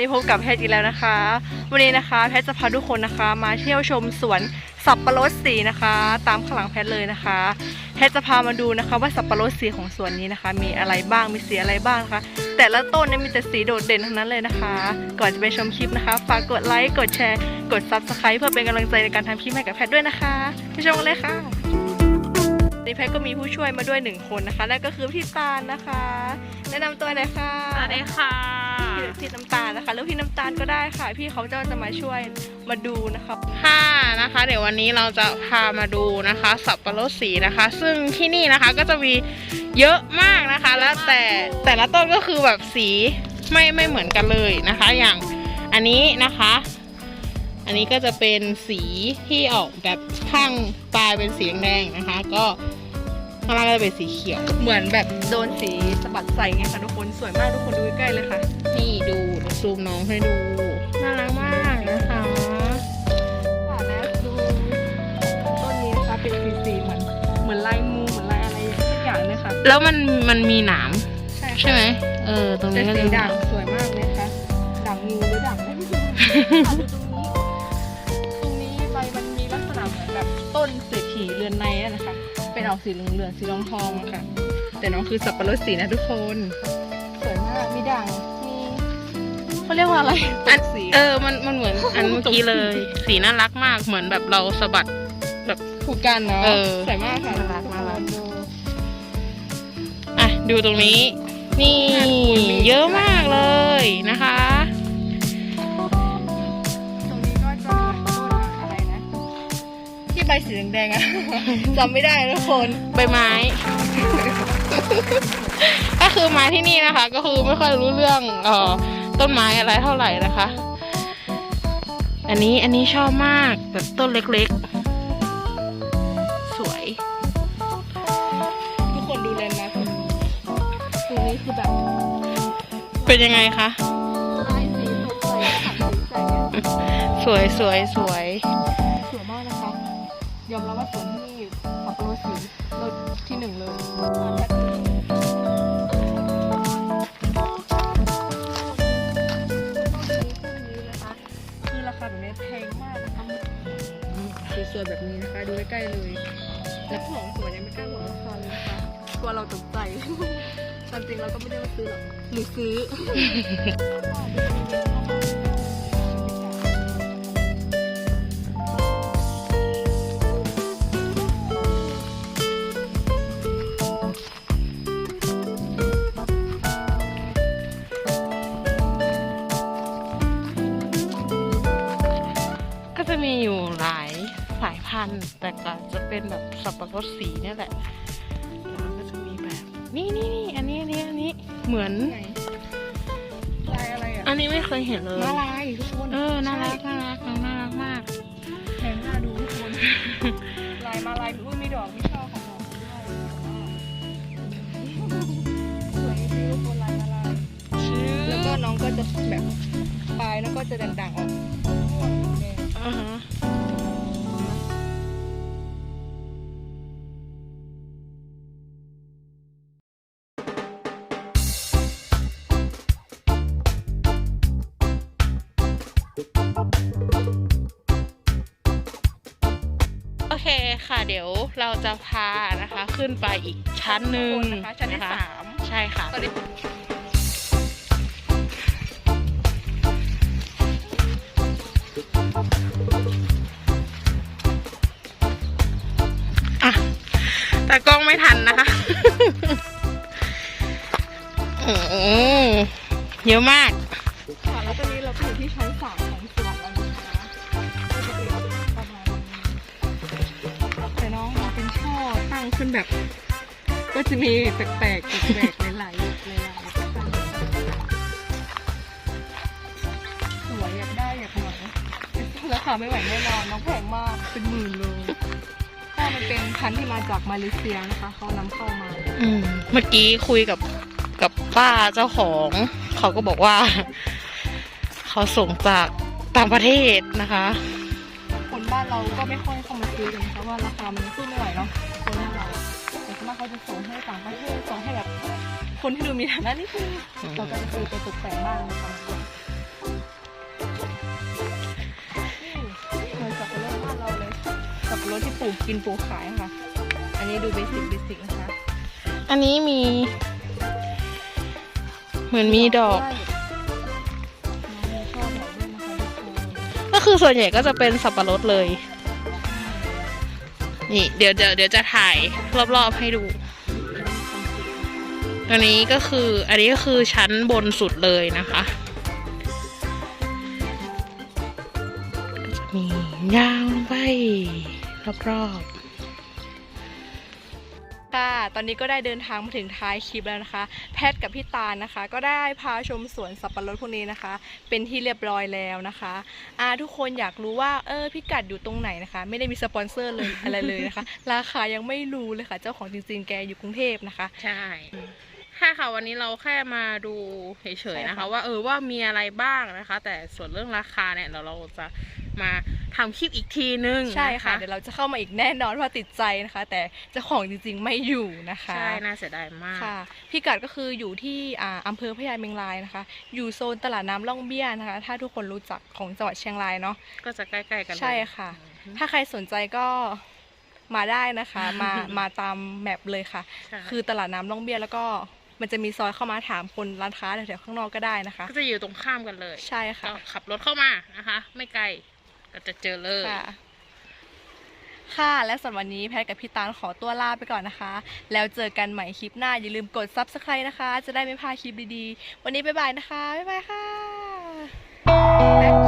นี้พบกับแพทย์อีกแล้วนะคะ วันนี้นะคะ แพทย์จะพาทุกคนนะคะ มาเที่ยวชมสวนสับปะรดสีนะคะ ตามข้างหลังแพทย์เลยนะคะ แพทย์จะพามาดูนะคะ ว่าสับปะรดสีของสวนนี้นะคะ มีอะไรบ้างมีสีอะไรบ้างนะคะ แต่ละต้นเนี่ยมีแต่สีโดดเด่นทั้งนั้นเลยนะคะ ก่อนจะไปชมคลิปนะคะฝากกดไลค์กดแชร์ กด subscribe เพื่อเป็นกำลังใจในการทำคลิปให้กับแพทย์ด้วยนะคะไปชมกันเลยค่ะ นี่แพทย์ก็มีผู้ช่วยมาด้วยหนึ่งคนนะคะนั่นก็คือพี่ตาลนะคะ แนะนำตัวหน่อยค่ะสวัสดีค่ะ พี่พี่น้ำตาลนะคะหรือพี่น้ำตาลก็ได้ค่ะ พี่เขาจะจะมาช่วยมาดูนะคะ ค่ะนะคะ เดี๋ยววันนี้เราจะพามาดูนะคะ สับปะรดสีนะคะ ซึ่งที่นี่นะคะก็จะมีเยอะมากนะคะ แล้วแต่แต่ละต้นก็คือแบบสีไม่ไม่เหมือนกันเลยนะคะ อย่างอันนี้นะคะ อันนี้ก็จะเป็นสีที่ออกแบบข้างปลายเป็นสีแดงๆนะคะ ก็ข้างล่างก็จะเป็นสีเขียว เหมือนแบบโดนสีสะบัดใส่ไงค่ะทุกคนสวยมากทุกคนดูใกล้ๆเลยค่ะ นี่ดูเดี๋ยวซูมน้องให้ดูน่ารักมากนะคะค่ะนะดูต้นนี้นะคะเป็นสีสีๆเหมือนเหมือนลายงูเหมือนลายอะไรสักอย่างเลยค่ะแล้วมันมันมีหนามใช่ค่ะใช่ไหมเออตรงแต่นี้ก็สีจะด่างสวยมากเลยค่ะด่างงูหรือด่างไม่รู้ ต้นเศรษฐีเรือนในอะนะคะ เป็นออกสีเหลืองๆสีทองทองๆอะค่ะ แต่น้องคือสับปะรดสีนะทุกคนสวยมากมีด่างมีเขาเรียกว่าอะไรอันสีเออมันมันเหมือนอันเมื่อกี้เลย สีน่ารักมากเหมือนแบบเราสะบัดแบบผูกกันเนาะเออสวยมากค่ะน่ารักน่ารักดูอะดูตรงนี้ นี่ เยอะมากเลยนะคะ ใบสีแดงๆอะจำไม่ได้ทุกคนใบไม้ ก็คือมาที่นี่นะคะ ก็คือไม่ค่อยรู้เรื่องเอ่อต้นไม้อะไรเท่าไหร่นะคะ อันนี้อันนี้ชอบมากแบบต้นเล็กๆ สวย ทุกคนดูเลนส์นะตรงนี้ตรงนี้คือแบบเป็นยังไงคะลายสีสดใสขัดสีใสเนี่ยสวยสวยสวย ยอมรับว่าสวนที่นี่สับปะรดสีรสที่หนึ่งเลยคือราคาแบบนี้แพงมากนะคะสวยๆแบบนี้นะคะ ดูใกล้ๆเลยแล้วผู้ของสวนยังไม่กล้าบอกราคาเลยนะคะกลัวเราตกใจความจริงเราก็ไม่ได้มาซื้อหรอกหรือซื้อ พันธุ์ แต่ก็จะเป็นแบบสับปะรดสีเนี่ยแหละแล้วก็จะมีแบบ นี่นี่นี่อันนี้อันนี้อันนี้เหมือน ไหนลายอะไรอะอันนี้ไม่เคยเห็นเลย มาลายทุกคนเออน่ารักน่ารักน้องน่ารักมาก แพงน่าดูทุกคน ลายมาลายอุ้ยมีดอกมีช่อของดอกด้วยสวยจริงทุกคนลายมาลายแล้วก็น้องก็จะแบบปลายแล้วก็จะด่างๆออกม่วงแดงอ่าฮะ คค่ะ เดี๋ยวเราจะพานะคะขึ้นไปอีกชั้นหนึ่งนะคะชั้นที่ะคะสามใช่ค่ะตอนนี้อะแต่กล้องไม่ทันนะคะ โอ้โหเยอะมาก แบบ ก็จะมีแปลกๆแปลกๆหลายๆหลายๆสวยอยากได้อยากหน่อยราคาไม่ไหวแน่นอนน้องแพงมากเป็นหมื่นเลยถ้ามันเป็นพันธุ์ที่มาจากมาเลเซียนะคะเขานำเข้ามาอืมเมื่อกี้คุยกับกับป้าเจ้าของ เขาก็บอกว่า เขาส่งจากต่างประเทศนะคะ คนบ้านเราก็ไม่ค่อยเข้ามาซื้อกันเพราะว่าราคามันสู้ไม่ไหวเนาะ ก็จะส่งให้ต่างประเทศส่งให้แบบคนที่ดูมีฐานะนี่คือเราก็จะซื้อไปตกแต่งบ้างบางส่วนเหมือนสับปะรดบ้านเราเลยสับปะรดที่ปลูกกินปลูกขายค่ะ อันนี้ดูเบสิกเบสิกนะคะ อันนี้มี เหมือนมีดอก ก็คือส่วนใหญ่ก็จะเป็นสับปะรดเลย นี่เดี๋ยวเดี๋ยวเดี๋ยวจะถ่ายรอบๆให้ดูอันนี้ก็คืออันนี้ก็คือชั้นบนสุดเลยนะคะก็จะมียาวลงไปรอบๆ ค่ะตอนนี้ก็ได้เดินทางมาถึงท้ายคลิปแล้วนะคะ แพทกับพี่ตาลนะคะ ก็ได้พาชมสวนสับปะรดพวกนี้นะคะ เป็นที่เรียบร้อยแล้วนะคะอ่าทุกคนอยากรู้ว่าเออพิกัดอยู่ตรงไหนนะคะ ไม่ได้มีสปอนเซอร์เลยอะไรเลยนะคะ ราคายังไม่รู้เลยค่ะ เจ้าของจริงๆแกอยู่กรุงเทพนะคะ ใช่ ใช่ค่ะวันนี้เราแค่มาดูเฉยใช่ๆนะคะค่ะว่าเออว่ามีอะไรบ้างนะคะ แต่ส่วนเรื่องราคาเนี่ยเราเราจะมาทำคลิปอีกทีนึงใช่ค่ะ นเดี๋ยวเราจะเข้ามาอีกแน่นอนว่าติดใจนะคะ แต่เจ้าของจริงๆไม่อยู่นะคะ ใช่น่าเสียดายมาก ค่ะพิกัดก็คืออยู่ที่อ่าอำเภอพญาเมงรายนะคะ อยู่โซนตลาดน้ำล่องเบี้ยนะคะ ถ้าทุกคนรู้จักของจังหวัดเชียงรายเนาะ ก็จะใกล้ๆกันเลยใช่ค่ะ อืม ถ้าใครสนใจก็มาได้นะคะ มา มาตามแมปเลยค่ะ ใช่ คือตลาดน้ำล่องเบี้ยแล้วก็ มันจะมีซอยเข้ามาถามคนร้านค้าแถวๆข้างนอกก็ได้นะคะ ก็จะอยู่ตรงข้ามกันเลยใช่ค่ะก็ขับรถเข้ามานะคะ ไม่ไกลก็จะเจอเลย ค่ะ ค่ะและสำหรับวันนี้แพทย์กับพี่ตาลขอตัวลาไปก่อนนะคะ แล้วเจอกันใหม่คลิปหน้าอย่าลืมกด subscribe นะคะ จะได้ไม่พลาดคลิปดีๆ วันนี้บ๊ายบายนะคะบ๊ายบายค่ะ